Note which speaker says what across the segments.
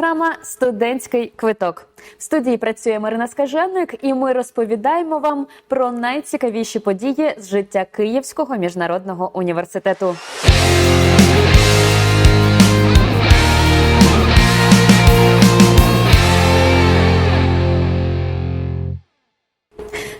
Speaker 1: програма Студентський квиток. В студії працює Марина Скаженик, і ми розповідаємо вам про найцікавіші події з життя Київського міжнародного університету.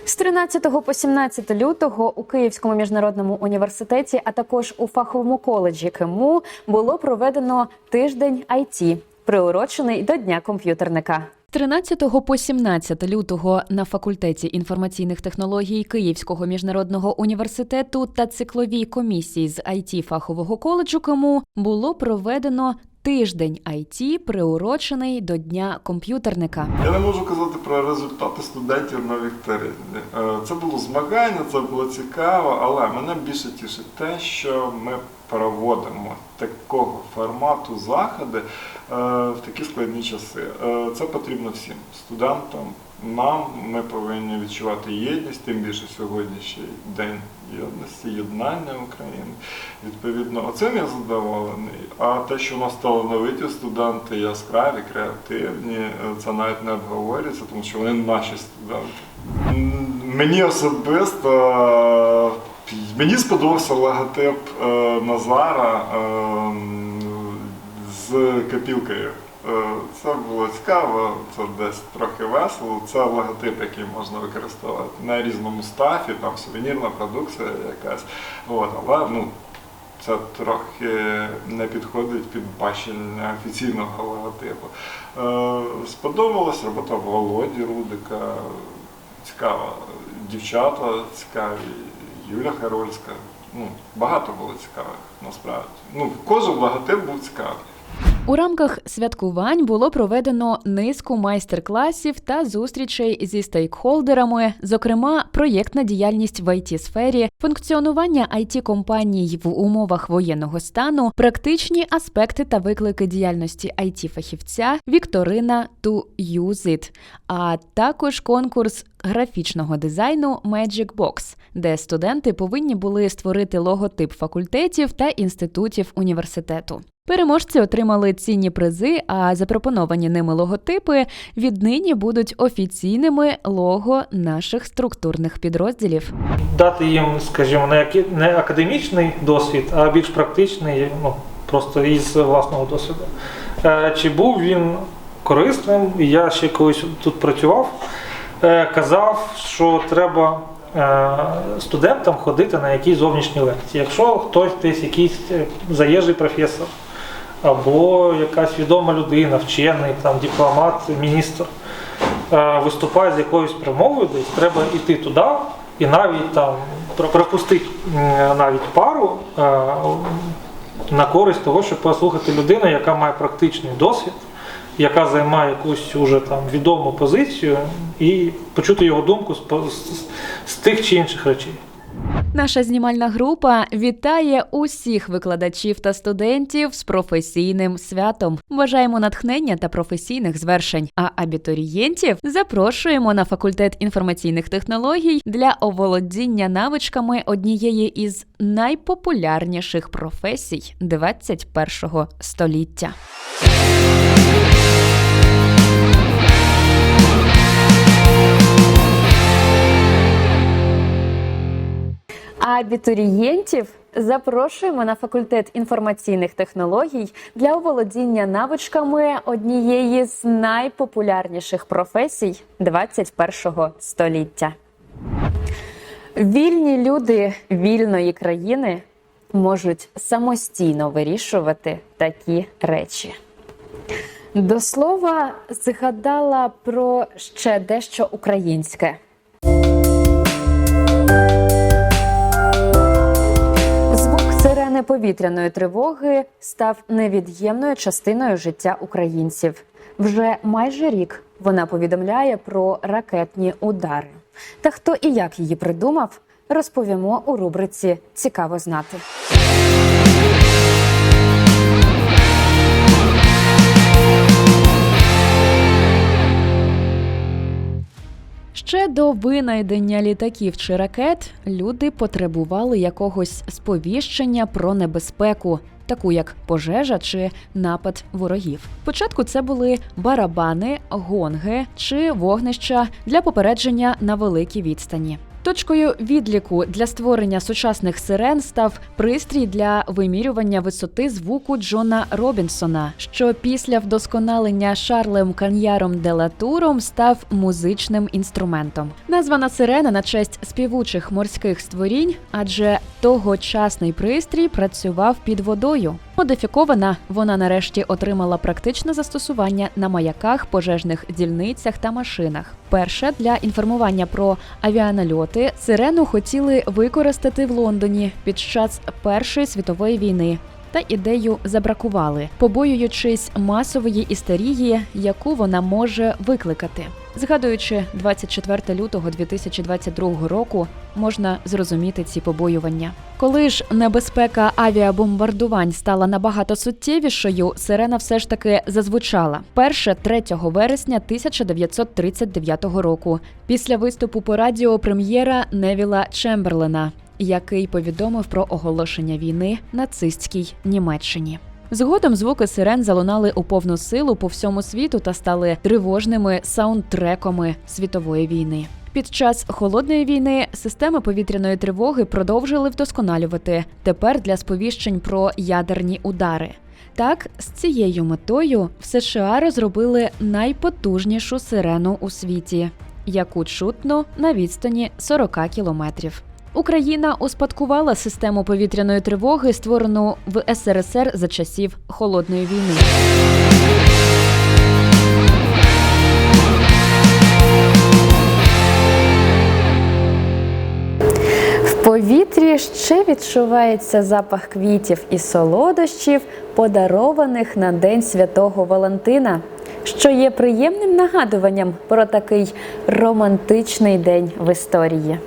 Speaker 1: З 13 по 17 лютого у Київському міжнародному університеті, а також у фаховому коледжі КМУ було проведено тиждень IT, приурочений до Дня комп'ютерника. З 13 по 17 лютого на факультеті інформаційних технологій Київського міжнародного університету та цикловій комісії з IT фахового коледжу КМУ було проведено тиждень IT, приурочений до Дня комп'ютерника.
Speaker 2: Я не можу казати про результати студентів на вікторині. Е, Це було змагання, це було цікаво, але мене більше тішить те, що ми проводимо такого формату заходи е, в такі складні часи. Е, Це потрібно всім студентам. Нам ми повинні відчувати єдність, тим більше сьогоднішній день єдності, єднання України. Відповідно, оцим я задоволений. А те, що у нас талановиті студенти, яскраві, креативні, це навіть не обговорюється, тому що вони наші студенти. Мені особисто мені сподобався логотип е, Назара е, з копілкою. Е, Це було цікаво, це десь трохи весело. Це логотип, який можна використовувати на різному стафі, там сувенірна продукція якась. От, але ну, це трохи не підходить під бачення офіційного логотипу. Е, Сподобалась робота Володі Рудика, цікава. Дівчата цікаві, Юля Харольська. Ну, багато було цікавих насправді. Ну, кожен логотип був цікавий.
Speaker 1: У рамках святкувань було проведено низку майстер-класів та зустрічей зі стейкхолдерами, зокрема, проєктна діяльність в it сфері, функціонування it компаній в умовах воєнного стану, практичні аспекти та виклики діяльності it фахівця, вікторина to use it, а також конкурс графічного дизайну Magic Box, де студенти повинні були створити логотип факультетів та інститутів університету. Переможці отримали цінні призи, а запропоновані ними логотипи віднині будуть офіційними лого наших структурних підрозділів.
Speaker 3: дати їм, скажімо, не, академічний досвід, а більш практичний, ну, просто із власного досвіду. Е, Чи був він корисним? Я ще колись тут працював, е, казав, що треба е, студентам ходити на якісь зовнішні лекції. Якщо хтось десь якийсь заїжджий професор або якась відома людина, вчений, там, дипломат, міністр, е, виступає з якоюсь промовою, десь треба йти туди і навіть там про- пропустити навіть пару е, на користь того, щоб послухати людину, яка має практичний досвід, яка займає якусь уже там відому позицію, і почути його думку з, з, з тих чи інших речей.
Speaker 1: Наша знімальна група вітає усіх викладачів та студентів з професійним святом. Бажаємо натхнення та професійних звершень. А абітурієнтів запрошуємо на факультет інформаційних технологій для оволодіння навичками однієї із найпопулярніших професій 21 століття. Абітурієнтів запрошуємо на факультет інформаційних технологій для оволодіння навичками однієї з найпопулярніших професій 21 століття. Вільні люди вільної країни можуть самостійно вирішувати такі речі. До слова, згадала про ще дещо українське. Повітряної тривоги став невід'ємною частиною життя українців. Вже майже рік вона повідомляє про ракетні удари. Та хто і як її придумав, розповімо у рубриці Цікаво знати. Ще до винайдення літаків чи ракет люди потребували якогось сповіщення про небезпеку. таку як пожежа чи напад ворогів. Спочатку це були барабани, гонги чи вогнища для попередження на великій відстані. Точкою відліку для створення сучасних сирен став пристрій для вимірювання висоти звуку Джона Робінсона, що після вдосконалення Шарлем Каньяром де Латуром став музичним інструментом. Названа сирена на честь співучих морських створінь, адже тогочасний пристрій працював під водою. Модифікована вона нарешті отримала практичне застосування на маяках, пожежних дільницях та машинах. Перше для інформування про авіанальоти сирену хотіли використати в Лондоні під час Першої світової війни. Та ідею забракували, побоюючись масової істерії, яку вона може викликати. Згадуючи 24 лютого 2022 року, можна зрозуміти ці побоювання. Коли ж небезпека авіабомбардувань стала набагато суттєвішою, сирена все ж таки зазвучала перше 3 вересня 1939 року, після виступу по радіо прем'єра Невіла Чемберлена, який повідомив про оголошення війни нацистській Німеччині. Згодом звуки сирен залунали у повну силу по всьому світу та стали тривожними саундтреками світової війни. Під час холодної війни системи повітряної тривоги продовжили вдосконалювати тепер для сповіщень про ядерні удари. Так, з цією метою в США розробили найпотужнішу сирену у світі, яку чутно на відстані 40 кілометрів. Україна успадкувала систему повітряної тривоги, створену в СРСР за часів холодної війни.
Speaker 4: Повітрі ще відчувається запах квітів і солодощів, подарованих на День Святого Валентина, що є приємним нагадуванням про такий романтичний день в історії.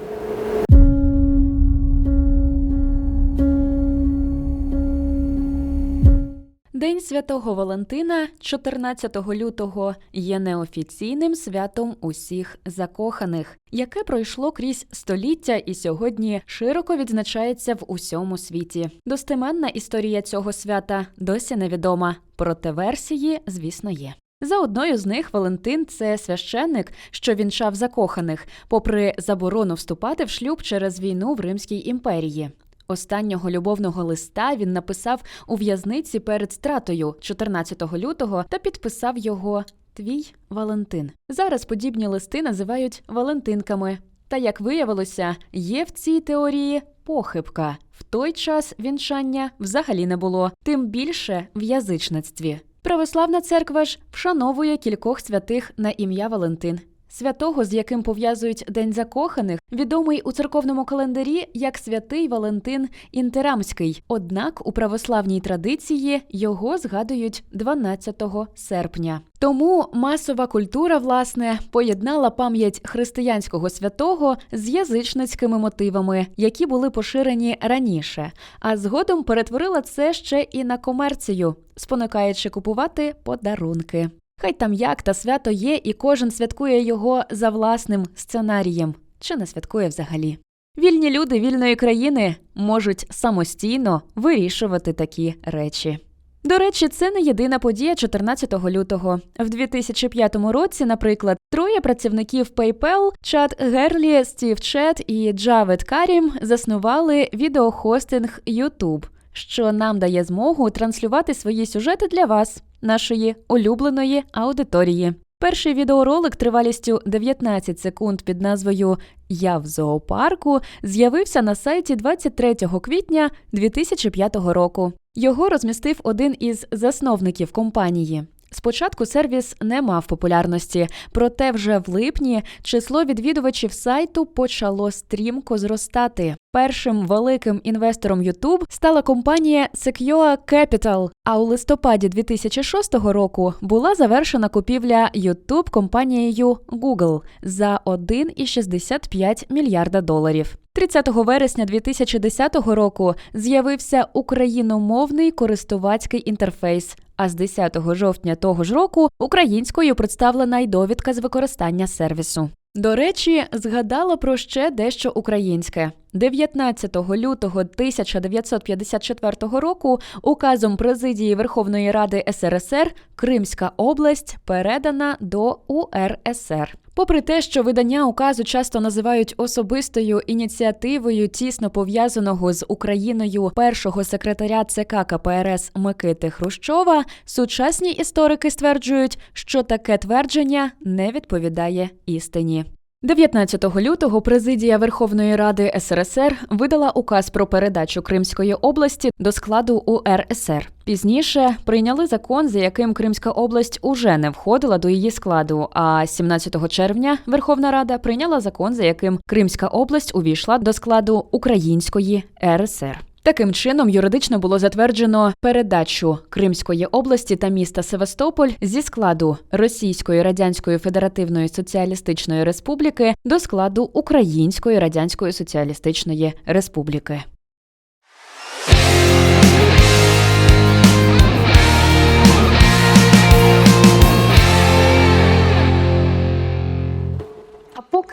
Speaker 1: День святого Валентина, 14 лютого, є неофіційним святом усіх закоханих, яке пройшло крізь століття і сьогодні широко відзначається в усьому світі. Достеменна історія цього свята досі невідома, проте версії, звісно, є. За одною з них Валентин це священник, що вінчав закоханих, попри заборону вступати в шлюб через війну в Римській імперії. Останнього любовного листа він написав у в'язниці перед стратою 14 лютого та підписав його Твій Валентин. Зараз подібні листи називають Валентинками. Та як виявилося, є в цій теорії похибка. В той час вінчання взагалі не було, тим більше в язичництві. Православна церква ж вшановує кількох святих на ім'я Валентин. Святого, з яким пов'язують День закоханих, відомий у церковному календарі як святий Валентин Інтерамський. Однак у православній традиції його згадують 12 серпня. Тому масова культура, власне, поєднала пам'ять християнського святого з язичницькими мотивами, які були поширені раніше, а згодом перетворила це ще і на комерцію, спонукаючи купувати подарунки. Хай там як та свято є, і кожен святкує його за власним сценарієм, чи не святкує взагалі. Вільні люди вільної країни можуть самостійно вирішувати такі речі. До речі, це не єдина подія 14 лютого. В 2005 році, наприклад, троє працівників PayPal, Чад Герлі, Стів Чет і Джавед Карім заснували відеохостинг YouTube, що нам дає змогу транслювати свої сюжети для вас, нашої улюбленої аудиторії. Перший відеоролик тривалістю 19 секунд під назвою Я в зоопарку з'явився на сайті 23 квітня 2005 року. Його розмістив один із засновників компанії. Спочатку сервіс не мав популярності, проте вже в липні число відвідувачів сайту почало стрімко зростати. Першим великим інвестором YouTube стала компанія Secure Capital, а у листопаді 2006 року була завершена купівля YouTube компанією Google за 1,65 мільярда доларів. 30 вересня 2010 року з'явився україномовний користувацький інтерфейс. А з 10 жовтня того ж року українською представлена й довідка з використання сервісу. До речі, згадала про ще дещо українське. 19 лютого 1954 року указом президії Верховної Ради СРСР Кримська область передана до УРСР. Попри те, що видання указу часто називають особистою ініціативою тісно пов'язаного з Україною першого секретаря ЦК КПРС Микити Хрущова, сучасні історики стверджують, що таке твердження не відповідає істині. 19 лютого президія Верховної Ради СРСР видала указ про передачу Кримської області до складу УРСР. Пізніше прийняли закон, за яким Кримська область уже не входила до її складу. А 17 червня Верховна Рада прийняла закон, за яким Кримська область увійшла до складу Української РСР. Таким чином, юридично було затверджено передачу Кримської області та міста Севастополь зі складу Російської Радянської Федеративної Соціалістичної Республіки до складу Української Радянської Соціалістичної Республіки.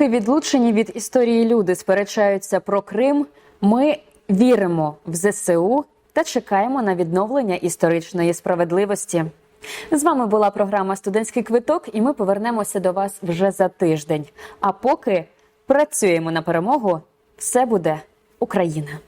Speaker 4: Поки відлучені від історії люди сперечаються про Крим, ми віримо в ЗСУ та чекаємо на відновлення історичної справедливості. З вами була програма Студентський квиток, і ми повернемося до вас вже за тиждень. А поки працюємо на перемогу, все буде Україна.